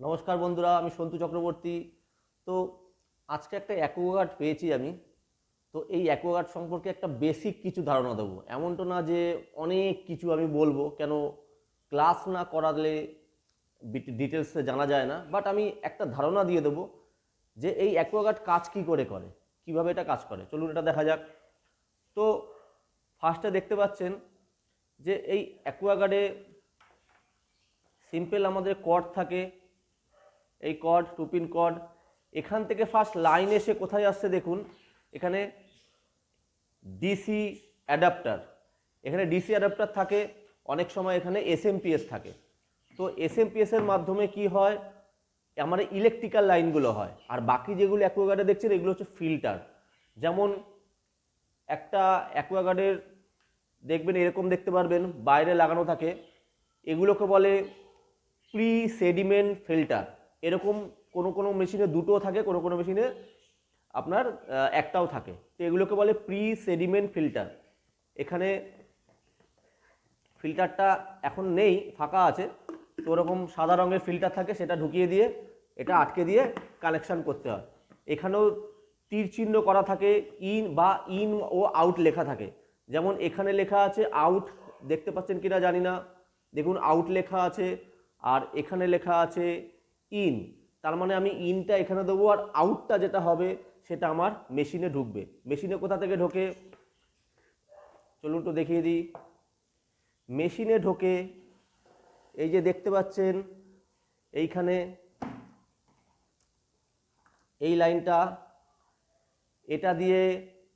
নমস্কার বন্ধুরা, আমি সন্তু চক্রবর্তী। তো আজকে একটা অ্যাকোয়াগার্ড পেয়েছি আমি। তো এই অ্যাকোয়াগার্ড সম্পর্কে একটা বেসিক কিছু ধারণা দেবো। এমনটা না যে অনেক কিছু আমি বলব, কেন ক্লাস না করালে ডিটেলসে জানা যায় না। বাট আমি একটা ধারণা দিয়ে দেবো যে এই অ্যাকোয়াগার্ড কাজ কি করে করে, কীভাবে এটা কাজ করে। চলুন এটা দেখা যাক। তো ফার্স্টে দেখতে পাচ্ছেন যে এই অ্যাকোয়াগার্ডে সিম্পল আমাদের কর্ড থাকে, এই কর্ড টুপিন কর্ড এখান থেকে ফার্স্ট লাইন এসে কোথায় আসছে দেখুন, এখানে ডিসি অ্যাডাপ্টার এখানে ডিসি অ্যাডাপ্টার থাকে, অনেক সময় এখানে এসএমপিএস থাকে। তো এসএমপিএস এর মাধ্যমে কি হয়, আমার ইলেকট্রিক্যাল লাইনগুলো হয়। আর বাকি যেগুলো অ্যাকোয়াগার্ডে দেখছেন, এগুলো হচ্ছে ফিল্টার যেমন একটা অ্যাকোয়াগার্ডের দেখবেন এরকম দেখতে পারবেন, বাইরে লাগানো থাকে। এগুলোকে বলে প্রি সেডিমেন্ট ফিল্টার এরকম কোনো কোনো মেশিনে দুটো থাকে, কোনো কোনো মেশিনে আপনার একটাও থাকে। তো এগুলোকে বলে প্রি সেডিমেন্ট ফিল্টার এখানে ফিল্টারটা এখন নেই, ফাঁকা আছে। তো ওরকম সাদা রঙের ফিল্টার থাকে, সেটা ঢুকিয়ে দিয়ে, এটা আটকে দিয়ে কানেকশন করতে হয়। এখানেও তীর চিহ্ন করা থাকে ইন বা ইন ও আউট লেখা থাকে। যেমন এখানে লেখা আছে আউট দেখতে পাচ্ছেন কিনা জানি না। দেখুন আউট লেখা আছে। আর এখানে লেখা আছে ইন তার মানে আমি ইনটা এখানে দেবো আর আউটটা যেটা হবে সেটা আমার মেশিনে ঢুকবে। মেশিনে কোথা থেকে ঢোকে? চলুন তো দেখিয়ে দিই। মেশিনে ঢোকে, এই যে দেখতে পাচ্ছেন, এইখানে এই লাইনটা, এটা দিয়ে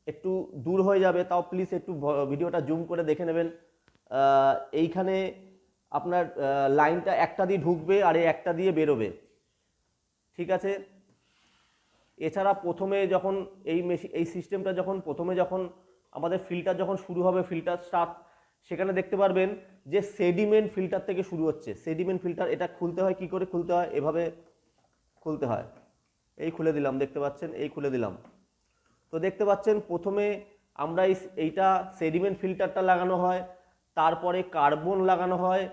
একটু দূর হয়ে যাবে, তাও প্লিজ একটু ভিডিওটা জুম করে দেখে নেবেন। এইখানে আপনার লাইনটা একটা দিয়ে ঢুকবে আর এই একটা দিয়ে বেরোবে। ঠিক আছে? এছাড়া প্রথমে যখন এই মেশিন এই সিস্টেমটা যখন, প্রথমে যখন আমাদের ফিল্টার যখন শুরু হবে, ফিল্টার স্টার্ট, সেখানে দেখতে পারবেন যে সেডিমেন্ট ফিল্টার থেকে শুরু হচ্ছে। সেডিমেন্ট ফিল্টার, এটা খুলতে হয়, কি করে খুলতে হয়? এভাবে খুলতে হয়। এই খুলে দিলাম, দেখতে পাচ্ছেন? এই খুলে দিলাম। তো দেখতে পাচ্ছেন, প্রথমে আমরা এই, এইটা সেডিমেন্ট ফিল্টারটা লাগানো হয়। তারপরে কার্বন লাগানো হয়,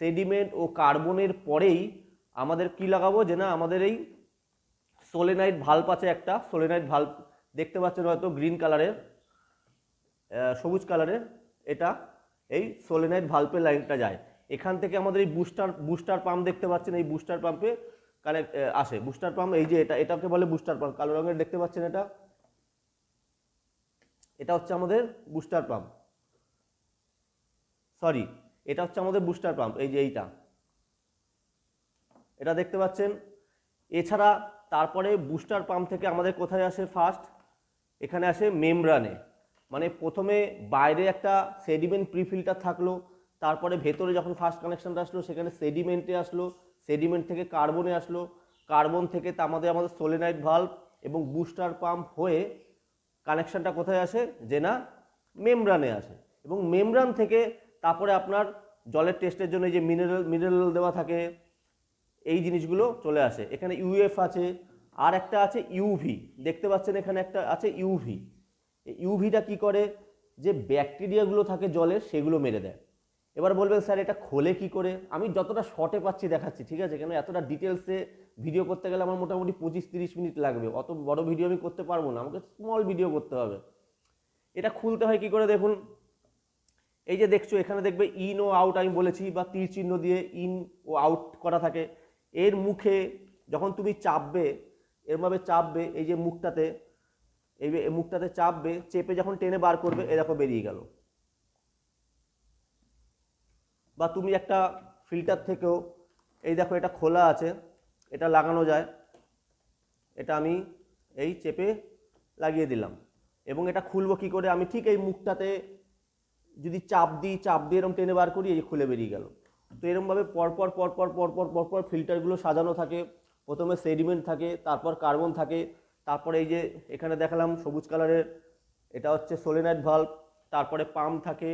সেডিমেন্ট ও কার্বনের পরেই আমাদের কি লাগাবো? যে না, আমাদের এই সোলেনাইট ভাল্ব আছে একটা সোলেনাইট ভাল্ব দেখতে পাচ্ছেন হয়তো গ্রিন কালারের সবুজ কালারের, এটা এই সোলেনাইট ভাল্বের লাইনটা যায়। এখান থেকে আমাদের এই বুস্টার বুস্টার পাম্প দেখতে পাচ্ছেন, এই বুস্টার পাম্পে কানেক্ট আসে। বুস্টার পাম্প, এই যে এটা, এটাকে বলে বুস্টার পাম্প, কালো রঙের দেখতে পাচ্ছেন এটা? এটা হচ্ছে আমাদের বুস্টার পাম্প। সরি এটা হচ্ছে আমাদের বুস্টার পাম্প এই যে এইটা। এটা দেখতে পাচ্ছেন? এছাড়া তারপরে বুস্টার পাম্প থেকে আমাদের কোথায় আসে ফার্স্ট এখানে আসে মেমব্রানে মানে প্রথমে বাইরে একটা সেডিমেন্ট প্রিফিল্টার থাকল, তারপরে ভেতরে যখন ফার্স্ট কানেকশনটা আসলো, সেখানে সেডিমেন্টে আসলো সেডিমেন্ট থেকে কার্বনে আসলো। কার্বন থেকে আমাদের আমাদের সোলেনাইট ভাল্ব এবং বুস্টার পাম্প হয়ে কানেকশানটা কোথায় আসে? যে না মেমব্রানে আসে। এবং মেমব্রান থেকে তারপরে আপনার জলের টেস্টের জন্য যে মিনারেল মিনারেল দেওয়া থাকে, এই জিনিসগুলো চলে আসে। এখানে ইউএফ আছে, আর একটা আছে ইউভি দেখতে পাচ্ছেন এখানে একটা আছে ইউভি ইউভিটা কি করে? যে ব্যাকটেরিয়াগুলো থাকে জলের, সেগুলো মেরে দেয়। এবার বলবেন, স্যার, এটা খোলে কি করে? আমি যতটা শর্টে পাচ্ছি দেখাচ্ছি, ঠিক আছে? কেন এতটা ডিটেলসে ভিডিও করতে গেলে আমার মোটামুটি পঁচিশ তিরিশ মিনিট লাগবে। অত বড় ভিডিও আমি করতে পারব না, আমাকে স্মল ভিডিও করতে হবে। এটা খুলতে হয় কি করে দেখুন? এই যে দেখছ, এখানে দেখবে ইন ও আউট আমি বলেছি, বা তীর চিহ্ন দিয়ে ইন ও আউট করা থাকে। এর মুখে যখন তুমি চাপবে এরভাবে চাপবে এই যে মুখটাতে, এই মুখটাতে চাপবে, চেপে যখন টেনে বার করবে এ দেখো বেরিয়ে গেল। বা তুমি একটা ফিল্টার থেকেও, এই দেখো এটা খোলা আছে, এটা লাগানো যায়। এটা আমি এই চেপে লাগিয়ে দিলাম। এবং এটা খুলবো কি করে? আমি ঠিক এই মুখটাতে যদি চাপ দিই, চাপ দিয়ে এরকম টেনে বার করি, এই খুলে বেরিয়ে গেল। তো এরকমভাবে পরপর পরপর পরপর পরপর ফিল্টারগুলো সাজানো থাকে। প্রথমে সেডিমেন্ট থাকে, তারপর কার্বন থাকে, তারপরে এই যে এখানে দেখালাম সবুজ কালারের, এটা হচ্ছে সোলেনাইট ভাল্ব, তারপরে পাম্প থাকে।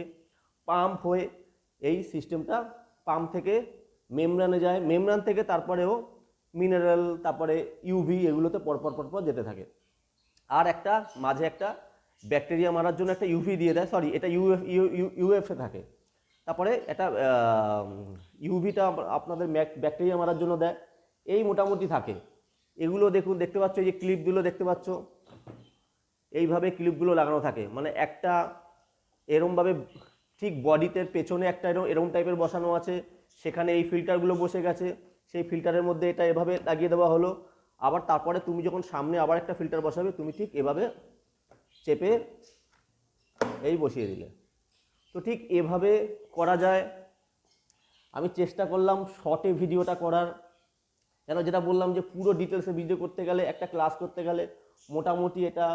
পাম্প হয়ে এই সিস্টেমটা পাম্প থেকে মেমরানে যায়। মেমরান থেকে তারপরেও মিনারেল, তারপরে ইউভি, এগুলোতে পরপর পরপর যেতে থাকে। আর একটা, মাঝে একটা ব্যাকটেরিয়া মারার জন্য একটা ইউভি দিয়ে দেয় সরি এটা ইউএফ ইউএফে থাকে। তারপরে এটা ইউভিটা আপনাদের ব্যাকটেরিয়া মারার জন্য দেয়। এই মোটামুটি থাকে। এগুলো দেখুন, দেখতে পাচ্ছ এই যে ক্লিপগুলো দেখতে পাচ্ছ? এইভাবে ক্লিপগুলো লাগানো থাকে। মানে একটা এরমভাবে ঠিক বডিতে পেছনে একটা এরম এরম টাইপের বসানো আছে। সেখানে এই ফিল্টারগুলো বসে গেছে। সেই ফিল্টারের মধ্যে এটা এভাবে লাগিয়ে দেওয়া হলো। আবার তারপরে তুমি যখন সামনে আবার একটা ফিল্টার বসাবে, তুমি ঠিক এভাবে চেপে এই বসিয়ে দিলে। তো ঠিক এভাবে করা যায়। আমি চেষ্টা করলাম শর্টে ভিডিওটা করার। কেন যেটা বললাম যে পুরো ডিটেলসে ভিডিও করতে গেলে, একটা ক্লাস করতে গেলে মোটামুটি এটা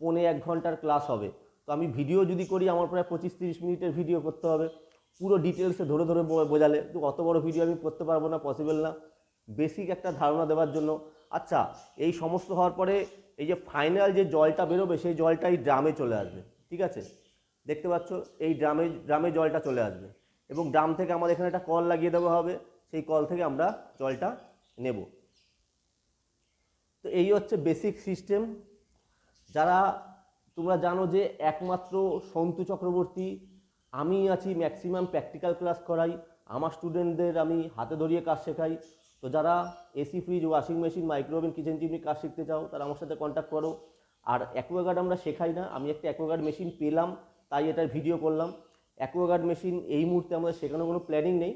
পৌনে এক ঘণ্টার ক্লাস হবে। তো আমি ভিডিও যদি করি, আমার প্রায় পঁচিশ তিরিশ মিনিটের ভিডিও করতে হবে। পুরো ডিটেলসে ধরে ধরে বোঝালে তো অত বড় ভিডিও আমি করতে পারব না পসিবল না। বেসিক একটা ধারণা দেওয়ার জন্য। আচ্ছা এই সমস্ত হওয়ার পরে এই যে ফাইনাল যে জলটা বেরোবে, সেই জলটা এই ড্রামে চলে আসবে, ঠিক আছে? দেখতে পাচ্ছ, এই ড্রামে ড্রামে জলটা চলে আসবে। এবং ড্রাম থেকে আমাদের এখানে একটা কল লাগিয়ে দেওয়া হবে, সেই কল থেকে আমরা জলটা নেব। তো এই হচ্ছে বেসিক সিস্টেম যারা, তোমরা জানো যে একমাত্র সন্তু চক্রবর্তী, আমি আছি ম্যাক্সিমাম প্র্যাকটিক্যাল ক্লাস করাই। আমার স্টুডেন্টদের আমি হাতে ধরিয়ে কাজ শেখাই। তো যারা AC, fridge, washing machine, micro oven, kitchen chimney, কাজ শিখতে চাও, তারা আমার সাথে কন্ট্যাক্ট করো। আর অ্যাকোয়াগার্ড আমরা শেখাই না। আমি একটা অ্যাকোয়াগার্ড মেশিন পেলাম, তাই এটার ভিডিও করলাম। অ্যাকোয়াগার্ড মেশিন এই মুহূর্তে আমাদের শেখানোর কোনো প্ল্যানিং নেই।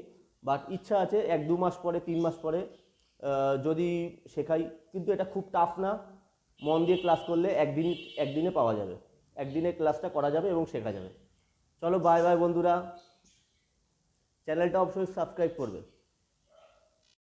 বাট ইচ্ছা আছে এক দু মাস পরে, তিন মাস পরে যদি শেখাই। কিন্তু এটা খুব টাফ না। মন দিয়ে ক্লাস করলে একদিন, একদিনে পাওয়া যাবে। একদিনে ক্লাসটা করা যাবে এবং শেখা যাবে। চলো বাই বাই বন্ধুরা। চ্যানেলটা অবশ্যই সাবস্ক্রাইব করবে।